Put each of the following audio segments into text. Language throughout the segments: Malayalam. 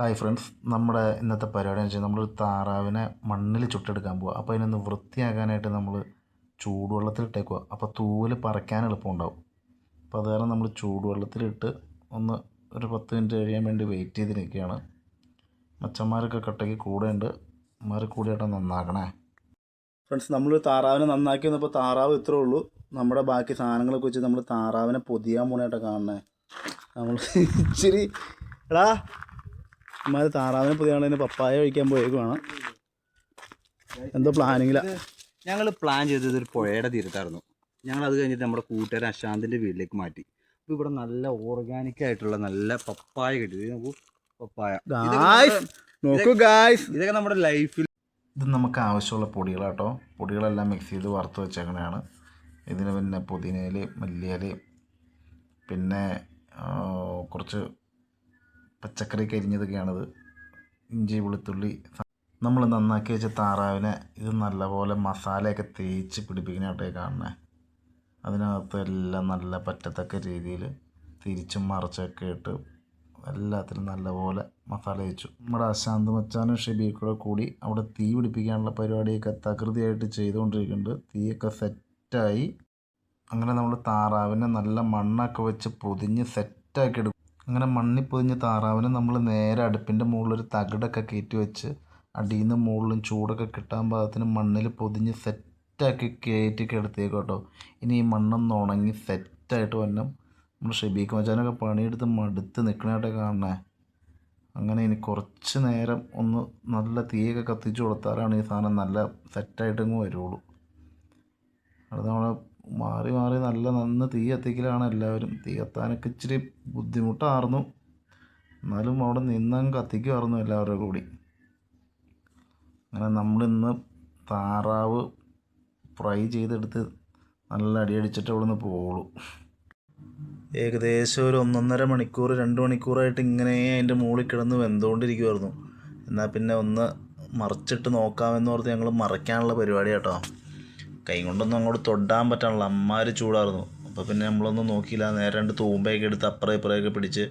ഹായ് ഫ്രണ്ട്സ് നമ്മുടെ ഇന്നത്തെ പരിപാടി എന്ന് വെച്ചാൽ നമ്മളൊരു താറാവിനെ മണ്ണിൽ ചുട്ടെടുക്കാൻ പോവുക അപ്പോൾ അതിനൊന്ന് വൃത്തിയാക്കാനായിട്ട് നമ്മൾ ചൂടുവെള്ളത്തിൽ ഇട്ടേക്കുക അപ്പോൾ തൂവൽ പറിക്കാൻ എളുപ്പമുണ്ടാവും അപ്പോൾ അത് കാരണം നമ്മൾ ചൂടുവെള്ളത്തിലിട്ട് ഒന്ന് ഒരു പത്ത് മിനിറ്റ് കഴിയാൻ വേണ്ടി വെയിറ്റ് ചെയ്ത് നിൽക്കുകയാണ് മച്ചന്മാരൊക്കെ കട്ടയ്ക്ക് കൂടെയുണ്ട്. അമ്മമാർ കൂടിയായിട്ട് നന്നാക്കണേ. ഫ്രണ്ട്സ് നമ്മൾ താറാവിനെ നന്നാക്കി വന്നപ്പോൾ താറാവ് ഇത്രേ ഉള്ളൂ. നമ്മുടെ ബാക്കി സാധനങ്ങളൊക്കെ വെച്ച് നമ്മൾ താറാവിനെ പൊതിയാൻ പോണായിട്ടാണ് കാണണേ നമ്മൾ ഇച്ചിരി എടാ അമ്മമാർ താറാവിനെ പൊതിയാണതിന് പപ്പായ കഴിക്കാൻ പോയേക്കുവാണ്. എന്തോ പ്ലാനിങ്ങില? ഞങ്ങൾ പ്ലാൻ ചെയ്തത് ഒരു പുഴയുടെ തീരത്തായിരുന്നു. ഞങ്ങൾ അത് കഴിഞ്ഞിട്ട് നമ്മുടെ കൂട്ടുകാരൻ അശാന്തിന്റെ വീട്ടിലേക്ക് മാറ്റി. അപ്പോൾ ഇവിടെ നല്ല ഓർഗാനിക് ആയിട്ടുള്ള നല്ല പപ്പായ കിട്ടി. നോക്കൂ പപ്പായ. നോക്കൂ ഗായ്സ് ഇതൊക്കെ നമ്മുടെ ലൈഫിൽ ഇത് നമുക്ക് ആവശ്യമുള്ള പൊടികളാട്ടോ പൊടികളെല്ലാം മിക്സ് ചെയ്ത് വറുത്ത് വെച്ചേക്കണതാണ് ഇതിന് പിന്നെ പുതിനയിൽ മല്ലിയില പിന്നെ കുറച്ച് പച്ചക്കറി കരിഞ്ഞതൊക്കെയാണിത് ഇഞ്ചി വെളുത്തുള്ളി നമ്മൾ നന്നാക്കി വെച്ച താറാവിനെ ഇത് നല്ലപോലെ മസാലയൊക്കെ തേച്ച് പിടിപ്പിക്കാനായിട്ടേ കാണണേ അതിനകത്ത് എല്ലാം നല്ല പറ്റത്തക്ക രീതിയിൽ തിരിച്ചും മറിച്ചൊക്കെ ഇട്ട് എല്ലാത്തിലും നല്ലപോലെ മസാല വെച്ചു നമ്മുടെ അശാന്ത് മച്ചാനും ഷെബീക്കൂടെ കൂടി അവിടെ തീ പിടിപ്പിക്കാനുള്ള പരിപാടിയൊക്കെ തകൃതിയായിട്ട് ചെയ്തുകൊണ്ടിരിക്കുന്നുണ്ട്. തീയൊക്കെ സെറ്റായി. അങ്ങനെ നമ്മൾ താറാവിനെ നല്ല മണ്ണൊക്കെ വെച്ച് പൊതിഞ്ഞ് സെറ്റാക്കി എടുക്കും അങ്ങനെ മണ്ണിൽ പൊതിഞ്ഞ താറാവിനെ നമ്മൾ നേരെ അടുപ്പിന്റെ മുകളിലൊരു തകിടൊക്കെ കയറ്റി വെച്ച് അടിയിൽ നിന്ന് മുകളിലും ചൂടൊക്കെ കിട്ടാൻ പാകത്തിന് മണ്ണിൽ പൊതിഞ്ഞ് സെറ്റാക്കി കയറ്റി കിടത്തിയേക്കും കേട്ടോ. ഇനി ഈ മണ്ണൊന്ന് ഉണങ്ങി സെറ്റായിട്ട് വന്നം നമ്മൾ ഷെബീക്ക് മച്ചാനൊക്കെ പണിയെടുത്ത് മടുത്ത് നിൽക്കണായിട്ടൊക്കെ കാണണേ. അങ്ങനെ ഇനി കുറച്ച് നേരം ഒന്ന് നല്ല തീയൊക്കെ കത്തിച്ച് കൊടുത്താലാണ് ഈ സാധനം നല്ല സെറ്റായിട്ടങ്ങ് വരുള്ളൂ. അത് നമ്മളെ മാറി മാറി നല്ല നന്ന് തീ കത്തിക്കലാണ് എല്ലാവരും. തീ കത്താനൊക്കെ ഇച്ചിരി ബുദ്ധിമുട്ടായിരുന്നു എന്നാലും അവിടെ നിന്നങ്ങ് കത്തിക്കുമായിരുന്നു എല്ലാവരുടെ കൂടി. അങ്ങനെ നമ്മളിന്ന് താറാവ് ഫ്രൈ ചെയ്തെടുത്ത് നല്ല അടിയടിച്ചിട്ട് അവിടെ നിന്ന് പോവുള്ളൂ. ഏകദേശം ഒരു ഒന്നൊന്നര മണിക്കൂർ രണ്ട് മണിക്കൂറായിട്ട് ഇങ്ങനെ അതിന്റെ മുകളിൽ കിടന്ന് വെന്തുകൊണ്ടിരിക്കുമായിരുന്നു എന്നാൽ പിന്നെ ഒന്ന് മറിച്ചിട്ട് നോക്കാമെന്ന് ഓർത്ത് ഞങ്ങൾ മറയ്ക്കാനുള്ള പരിപാടി കേട്ടോ കൈ കൊണ്ടൊന്നും അങ്ങോട്ട് തൊടാൻ പറ്റാനുള്ള അമ്മാര് ചൂടായിരുന്നു അപ്പോൾ പിന്നെ നമ്മളൊന്നും നോക്കിയില്ല. നേരെ രണ്ട് തൂമ്പയൊക്കെ എടുത്ത് അപ്പുറം ഇപ്പുറമൊക്കെ പിടിച്ച്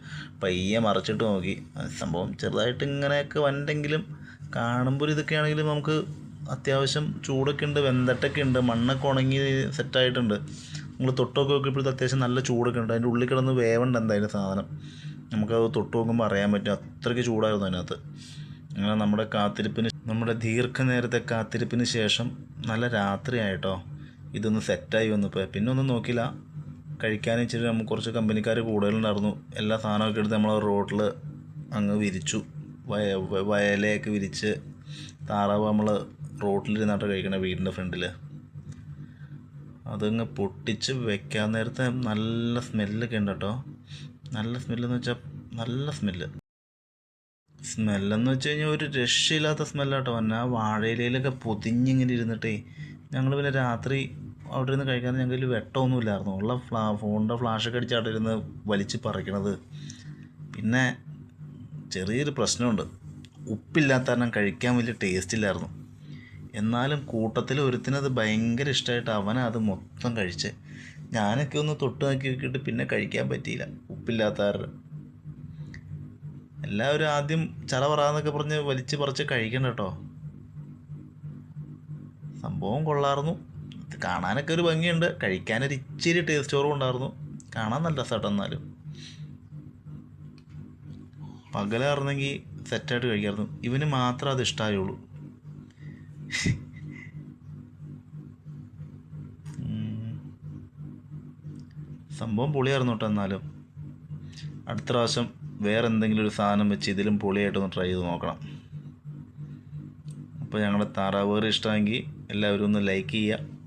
പയ്യെ മറിച്ചിട്ട് നോക്കി. സംഭവം ചെറുതായിട്ട് ഇങ്ങനെയൊക്കെ വന്നെങ്കിലും കാണുമ്പോൾ ഇതൊക്കെ ആണെങ്കിലും നമുക്ക് അത്യാവശ്യം ചൂടൊക്കെ ഉണ്ട് വെന്തട്ടൊക്കെ ഉണ്ട് മണ്ണൊക്കെ ഉണങ്ങി സെറ്റായിട്ടുണ്ട് നമ്മൾ തൊട്ടൊക്കെ നോക്കിയപ്പോഴത്തെ അത്യാവശ്യം നല്ല ചൂടൊക്കെ ഉണ്ട്. അതിന്റെ ഉള്ളിൽ കിടന്ന് വേവണ്ട എന്തായാലും സാധനം. നമുക്കത് തൊട്ട് നോക്കുമ്പോൾ അറിയാൻ പറ്റും. അത്രയ്ക്ക് ചൂടായിരുന്നു അതിനകത്ത്. അങ്ങനെ നമ്മുടെ കാത്തിരിപ്പിന് നമ്മുടെ ദീർഘനേരത്തെ കാത്തിരിപ്പിന് ശേഷം നല്ല രാത്രിയായിട്ടോ. ഇതൊന്ന് സെറ്റായി വന്നപ്പോൾ പിന്നെ ഒന്നും നോക്കില്ല കഴിക്കാൻ ഇച്ചിരി നമുക്ക് കുറച്ച് കമ്പനിക്കാർ കൂടുതലുണ്ടായിരുന്നു. എല്ലാ സാധനമൊക്കെ എടുത്ത് നമ്മൾ റോഡിൽ അങ്ങ് വിരിച്ചു. വയ വയലയൊക്കെ വിരിച്ച് താറാവ് നമ്മൾ റോട്ടിലിരുന്നാട്ട് കഴിക്കണേ വീടിന്റെ ഫ്രണ്ടിൽ അതങ്ങ് പൊട്ടിച്ച് വെക്കാൻ നേരത്തെ നല്ല സ്മെല്ലൊക്കെ ഉണ്ട് കേട്ടോ നല്ല സ്മെല്ലെന്ന് വെച്ചാൽ നല്ല സ്മെല്ല്. സ്മെല്ലെന്ന് വെച്ച് കഴിഞ്ഞാൽ ഒരു രക്ഷയില്ലാത്ത സ്മെല്ലാട്ടോ. വന്നെ ആ വാഴയിലയിലൊക്കെ പൊതിഞ്ഞിങ്ങനെ ഇരുന്നിട്ടേ ഞങ്ങൾ പിന്നെ രാത്രി അവിടെ ഇരുന്ന് കഴിക്കാൻ ഞങ്ങൾക്ക് വെട്ടമൊന്നുമില്ലായിരുന്നു. ഉള്ള ഫ്ലാ ഫോണിന്റെ ഫ്ലാഷൊക്കെ അടിച്ച് അവിടെ ഇരുന്ന് വലിച്ച് പറിക്കണത്. പിന്നെ ചെറിയൊരു പ്രശ്നമുണ്ട്. ഉപ്പില്ലാത്ത കാരണം കഴിക്കാൻ വലിയ ടേസ്റ്റ് ഇല്ലായിരുന്നു. എന്നാലും കൂട്ടത്തിൽ ഒരുത്തിനത് ഭയങ്കര ഇഷ്ടമായിട്ട് അവനത് അത് മൊത്തം കഴിച്ച്. ഞാനൊക്കെ ഒന്ന് തൊട്ട് നോക്കി നോക്കിയിട്ട് പിന്നെ കഴിക്കാൻ പറ്റിയില്ല. ഉപ്പില്ലാത്ത കാരണം. എല്ലാവരും ആദ്യം ചല പറയാന്നൊക്കെ പറഞ്ഞ് വലിച്ച് പറിച്ച് കഴിക്കണ്ട കേട്ടോ സംഭവം കൊള്ളായിരുന്നു കാണാനൊക്കെ ഒരു ഭംഗിയുണ്ട്. കഴിക്കാനൊരു ഇച്ചിരി ടേസ്റ്റ് കുറവും ഉണ്ടായിരുന്നു കാണാൻ നല്ല രസമായിട്ട് എന്നാലും. പകലായിരുന്നെങ്കിൽ സെറ്റായിട്ട് കഴിക്കായിരുന്നു ഇവന് മാത്രം അത് ഇഷ്ടമായുള്ളൂ സംഭവം പൊളിയായിരുന്നു കേട്ടോ എന്നാലും. അടുത്ത പ്രാവശ്യം വേറെ എന്തെങ്കിലും ഒരു സാധനം വെച്ച് ഇതിലും പൊളിയായിട്ടൊന്ന് ട്രൈ ചെയ്ത് നോക്കണം. അപ്പോൾ ഞങ്ങളുടെ താറാവ് കറി ഇഷ്ടമെങ്കിൽ എല്ലാവരും ഒന്ന് ലൈക്ക് ചെയ്യുക.